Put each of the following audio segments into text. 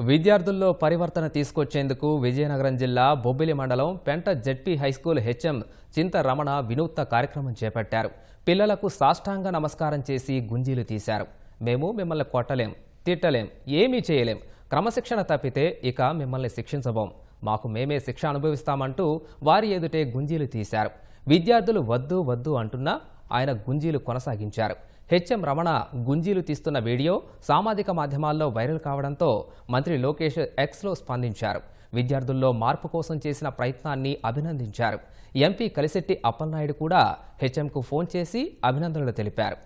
విద్యార్థుల్లో పరివర్తన తీసుకొచ్చేందుకు విజయనగరం జిల్లా బొబ్బిలి మండలం పెంట జెడ్పీ హైస్కూల్ హెచ్ఎం చింత రమణ వినూత్న కార్యక్రమం చేపట్టారు. పిల్లలకు సాష్టాంగ నమస్కారం చేసి గుంజీలు తీశారు. మేము మిమ్మల్ని కొట్టలేం తిట్టలేం ఏమీ చేయలేం. క్రమశిక్షణ తప్పితే ఇక మిమ్మల్ని శిక్షించబోం. మాకు మేమే శిక్ష అనుభవిస్తామంటూ వారి ఎదుటే గుంజీలు తీశారు. విద్యార్థులు వద్దు వద్దు అంటున్నా ఆయన గుంజీలు కొనసాగించారు. హెచ్ఎం రమణ గుంజీలు తీస్తున్న వీడియో సామాజిక మాధ్యమాల్లో వైరల్ కావడంతో మంత్రి లోకేష్ ఎక్స్లో స్పందించారు. విద్యార్థుల్లో మార్పు కోసం చేసిన ప్రయత్నాన్ని అభినందించారు. ఎంపీ కలిశెట్టి అప్పలనాయుడు కూడా హెచ్ఎంకు ఫోన్ చేసి అభినందనలు తెలిపారు.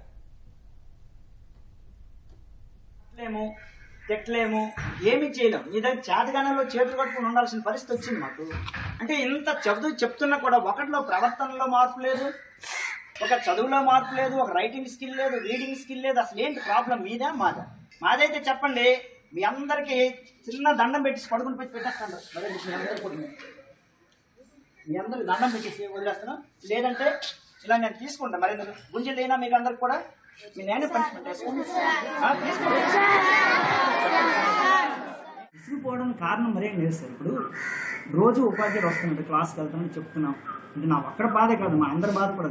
తిట్టలేము ఏమి చేయలేము. నీ దగ్గర చేతగానంలో చేతులు కట్టుకుని ఉండాల్సిన పరిస్థితి వచ్చింది మాకు. అంటే ఇంత చెబుతూ చెప్తున్నా కూడా ఒకటిలో ప్రవర్తనలో మార్పు లేదు. ఒక చదువులో మార్పు లేదు ఒక రైటింగ్ స్కిల్ లేదు రీడింగ్ స్కిల్ లేదు అసలు ఏంటి ప్రాబ్లం మీదా మాదా? మాదైతే చెప్పండి మీ అందరికీ చిన్న దండం పెట్టి పడుకుని పెట్టి పెట్టేస్తాను. మరి మీ మీ అందరికి దండం పెట్టేసి వదిలేస్తాను లేదంటే ఇలా నేను తీసుకుంటా. మరి గుంజలు అయినా మీకు అందరికి కూడా? మీ నేనే పనిష్మెంట్ తీసుకోండి. విసిగిపోవడం కారణం మరేం లేదు సార్. ఇప్పుడు రోజు ఉపాధ్యాయులు వస్తున్నారు క్లాస్కి వెళ్తామని చెప్తున్నాం. అంటే నా ఒక్కడ బాధే కాదు మా అందరి బాధ కూడా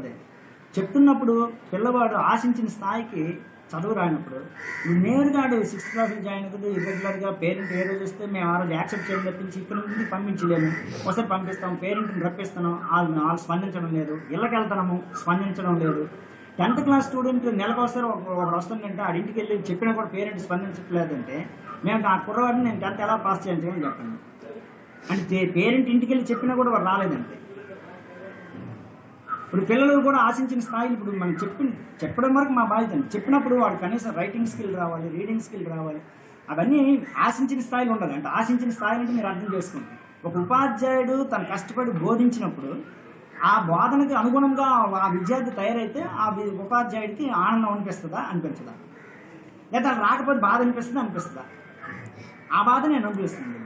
చెప్తున్నప్పుడు పిల్లవాడు ఆశించిన స్థాయికి చదువు రానప్పుడు నువ్వు నేరుగా సిక్స్త్ క్లాస్లో జాయిన్ అవుతుంది ఇర్రెగ్యులర్గా పేరెంట్ ఏ రోజు వస్తే మేము ఆ రోజు యాక్సెప్ట్ చేయడం తప్పించి ఇక్కడ నుండి పంపించలేము. ఒకసారి పంపిస్తాం పేరెంట్ని రప్పిస్తున్నాం. వాళ్ళు వాళ్ళు స్పందించడం లేదు. ఇళ్ళకి వెళ్తున్నాము స్పందించడం లేదు. టెన్త్ క్లాస్ స్టూడెంట్ నెలకు ఒక ఒకడు వస్తుందంటే ఆ ఇంటికి వెళ్ళి చెప్పినా కూడా పేరెంట్ స్పందించట్లేదంటే మేము ఆ కుర్రవాడిని నేను టెన్త్ ఎలా పాస్ చేయించమని చెప్పండి. అంటే పేరెంట్ ఇంటికి వెళ్ళి చెప్పినా కూడా వాడు రాలేదంటే. ఇప్పుడు పిల్లలు కూడా ఆశించిన స్థాయిలు ఇప్పుడు మనం చెప్పి చెప్పడం వరకు మా బాధ్యత చెప్పినప్పుడు వాడు కనీసం రైటింగ్ స్కిల్ రావాలి రీడింగ్ స్కిల్ రావాలి. అవన్నీ ఆశించిన స్థాయిలో ఉండదు అంటే ఆశించిన స్థాయిలు అంటే మీరు అర్థం చేసుకోండి. ఒక ఉపాధ్యాయుడు తను కష్టపడి బోధించినప్పుడు ఆ బోధనకు అనుగుణంగా ఆ విద్యార్థి తయారైతే ఆ ఉపాధ్యాయుడికి ఆనందం అనిపిస్తుందా? అనిపించదా? లేదా రాకపోతే బాధ అనిపిస్తుందా? అనిపిస్తుందా? ఆ బాధ నేను అనిపిస్తుంది